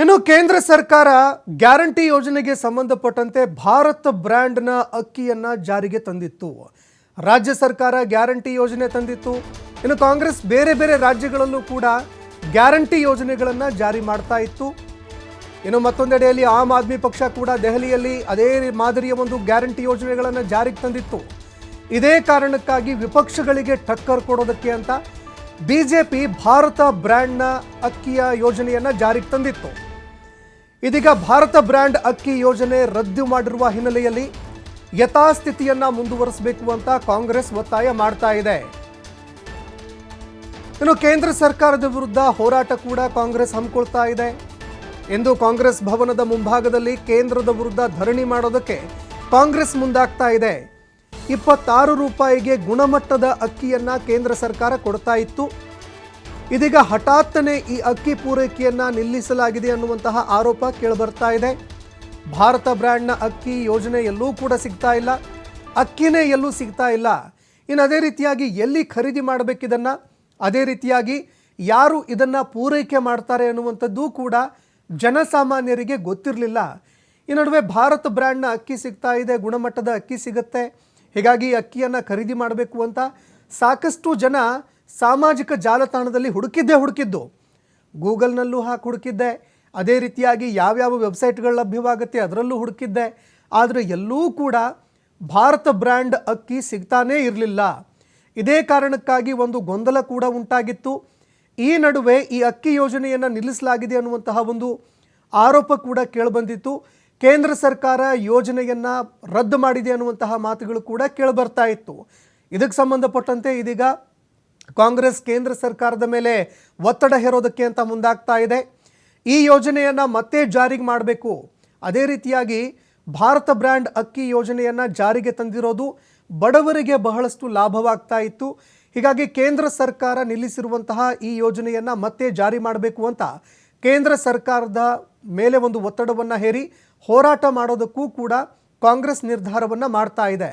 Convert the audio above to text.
ಇನ್ನು ಕೇಂದ್ರ ಸರ್ಕಾರ ಗ್ಯಾರಂಟಿ ಯೋಜನೆಗೆ ಸಂಬಂಧಪಟ್ಟಂತೆ ಭಾರತ್ ಬ್ರ್ಯಾಂಡ್ನ ಅಕ್ಕಿಯನ್ನ ಜಾರಿಗೆ ತಂದಿತ್ತು. ರಾಜ್ಯ ಸರ್ಕಾರ ಗ್ಯಾರಂಟಿ ಯೋಜನೆ ತಂದಿತ್ತು. ಇನ್ನು ಕಾಂಗ್ರೆಸ್ ಬೇರೆ ಬೇರೆ ರಾಜ್ಯಗಳಲ್ಲೂ ಕೂಡ ಗ್ಯಾರಂಟಿ ಯೋಜನೆಗಳನ್ನು ಜಾರಿ ಮಾಡ್ತಾ ಇತ್ತು. ಇನ್ನು ಮತ್ತೊಂದೆಡೆಯಲ್ಲಿ ಆಮ್ ಆದ್ಮಿ ಪಕ್ಷ ಕೂಡ ದೆಹಲಿಯಲ್ಲಿ ಅದೇ ಮಾದರಿಯ ಒಂದು ಗ್ಯಾರಂಟಿ ಯೋಜನೆಗಳನ್ನು ಜಾರಿಗೆ ತಂದಿತ್ತು. ಇದೇ ಕಾರಣಕ್ಕಾಗಿ ವಿಪಕ್ಷಗಳಿಗೆ ಟಕ್ಕರ್ ಕೊಡೋದಕ್ಕೆ ಅಂತ ಬಿಜೆಪಿ ಭಾರತ ಬ್ರ್ಯಾಂಡ್ನ ಅಕ್ಕಿಯ ಯೋಜನೆಯನ್ನು ಜಾರಿಗೆ ತಂದಿತ್ತು. ಇದೀಗ ಭಾರತ ಬ್ರ್ಯಾಂಡ್ ಅಕ್ಕಿ ಯೋಜನೆ ರದ್ದು ಮಾಡಿರುವ ಹಿನ್ನೆಲೆಯಲ್ಲಿ ಯಥಾಸ್ಥಿತಿಯನ್ನು ಮುಂದುವರಿಸಬೇಕು ಅಂತ ಕಾಂಗ್ರೆಸ್ ಒತ್ತಾಯ ಮಾಡ್ತಾ ಇದೆ. ಇನ್ನು ಕೇಂದ್ರ ಸರ್ಕಾರದ ವಿರುದ್ಧ ಹೋರಾಟ ಕೂಡ ಕಾಂಗ್ರೆಸ್ ಹಮ್ಮಿಕೊಳ್ತಾ ಇದೆ. ಎಂದು ಕಾಂಗ್ರೆಸ್ ಭವನದ ಮುಂಭಾಗದಲ್ಲಿ ಕೇಂದ್ರದ ವಿರುದ್ಧ ಧರಣಿ ಮಾಡೋದಕ್ಕೆ ಕಾಂಗ್ರೆಸ್ ಮುಂದಾಗ್ತಾ ಇದೆ. ಇಪ್ಪತ್ತಾರು ರೂಪಾಯಿಗೆ ಗುಣಮಟ್ಟದ ಅಕ್ಕಿಯನ್ನು ಕೇಂದ್ರ ಸರ್ಕಾರ ಕೊಡ್ತಾ ಇತ್ತು. ಇದೀಗ ಹಠಾತ್ತನೆ ಈ ಅಕ್ಕಿ ಪೂರೈಕೆಯನ್ನು ನಿಲ್ಲಿಸಲಾಗಿದೆ ಅನ್ನುವಂತಹ ಆರೋಪ ಕೇಳಿಬರ್ತಾ ಇದೆ. ಭಾರತ ಬ್ರ್ಯಾಂಡ್ನ ಅಕ್ಕಿ ಯೋಜನೆ ಎಲ್ಲೂ ಕೂಡ ಸಿಗ್ತಾ ಇಲ್ಲ. ಅಕ್ಕಿನೇ ಎಲ್ಲೂ ಸಿಗ್ತಾ ಇಲ್ಲ. ಇನ್ನು ಅದೇ ರೀತಿಯಾಗಿ ಎಲ್ಲಿ ಖರೀದಿ ಮಾಡಬೇಕಿದನ್ನು, ಅದೇ ರೀತಿಯಾಗಿ ಯಾರು ಇದನ್ನು ಪೂರೈಕೆ ಮಾಡ್ತಾರೆ ಅನ್ನುವಂಥದ್ದು ಕೂಡ ಜನಸಾಮಾನ್ಯರಿಗೆ ಗೊತ್ತಿರಲಿಲ್ಲ. ಈ ನಡುವೆ ಭಾರತ್ ಬ್ರ್ಯಾಂಡ್ನ ಅಕ್ಕಿ ಸಿಗ್ತಾ ಇದೆ, ಗುಣಮಟ್ಟದ ಅಕ್ಕಿ ಸಿಗುತ್ತೆ. ಹೀಗಾಗಿ ಅಕ್ಕಿಯನ್ನು ಖರೀದಿ ಮಾಡಬೇಕು ಅಂತ ಸಾಕಷ್ಟು ಜನ ಸಾಮಾಜಿಕ ಜಾಲತಾಣದಲ್ಲಿ ಹುಡುಕಿದ್ದೇ ಹುಡುಕಿದ್ದು. ಗೂಗಲ್ನಲ್ಲೂ ಹಾಕಿ ಹುಡುಕಿದ್ದೆ. ಅದೇ ರೀತಿಯಾಗಿ ಯಾವ್ಯಾವ ವೆಬ್ಸೈಟ್ಗಳು ಲಭ್ಯವಾಗುತ್ತೆ ಅದರಲ್ಲೂ ಹುಡುಕಿದ್ದೆ. ಆದರೆ ಎಲ್ಲೂ ಕೂಡ ಭಾರತ ಬ್ರ್ಯಾಂಡ್ ಅಕ್ಕಿ ಸಿಗ್ತಾನೇ ಇರಲಿಲ್ಲ. ಇದೇ ಕಾರಣಕ್ಕಾಗಿ ಒಂದು ಗೊಂದಲ ಕೂಡ ಉಂಟಾಗಿತ್ತು. ಈ ನಡುವೆ ಈ ಅಕ್ಕಿ ಯೋಜನೆಯನ್ನು ನಿಲ್ಲಿಸಲಾಗಿದೆ ಅನ್ನುವಂತಹ ಒಂದು ಆರೋಪ ಕೂಡ ಕೇಳಿಬಂದಿತ್ತು. ಕೇಂದ್ರ ಸರ್ಕಾರ ಯೋಜನೆಯನ್ನು ರದ್ದು ಮಾಡಿದೆ ಅನ್ನುವಂತಹ ಮಾತುಗಳು ಕೂಡ ಕೇಳಿಬರ್ತಾ ಇತ್ತು. ಇದಕ್ಕೆ ಸಂಬಂಧಪಟ್ಟಂತೆ ಇದೀಗ ಕಾಂಗ್ರೆಸ್ ಕೇಂದ್ರ ಸರ್ಕಾರದ ಮೇಲೆ ಒತ್ತಡ ಹೇರೋದಕ್ಕೆ ಅಂತ ಮುಂದಾಗ್ತಾ ಇದೆ. ಈ ಯೋಜನೆಯನ್ನು ಮತ್ತೆ ಜಾರಿಗೆ ಮಾಡಬೇಕು. ಅದೇ ರೀತಿಯಾಗಿ ಭಾರತ ಬ್ರ್ಯಾಂಡ್ ಅಕ್ಕಿ ಯೋಜನೆಯನ್ನು ಜಾರಿಗೆ ತಂದಿರೋದು ಬಡವರಿಗೆ ಬಹಳಷ್ಟು ಲಾಭವಾಗ್ತಾ ಇತ್ತು. ಹೀಗಾಗಿ ಕೇಂದ್ರ ಸರ್ಕಾರ ನಿಲ್ಲಿಸಿರುವಂತಹ ಈ ಯೋಜನೆಯನ್ನು ಮತ್ತೆ ಜಾರಿ ಮಾಡಬೇಕು ಅಂತ ಕೇಂದ್ರ ಸರ್ಕಾರದ ಮೇಲೆ ಒಂದು ಒತ್ತಡವನ್ನು ಹೇರಿ ಹೋರಾಟ ಮಾಡೋದಕ್ಕೂ ಕೂಡ ಕಾಂಗ್ರೆಸ್ ನಿರ್ಧಾರವನ್ನು ಮಾಡ್ತಾ ಇದೆ.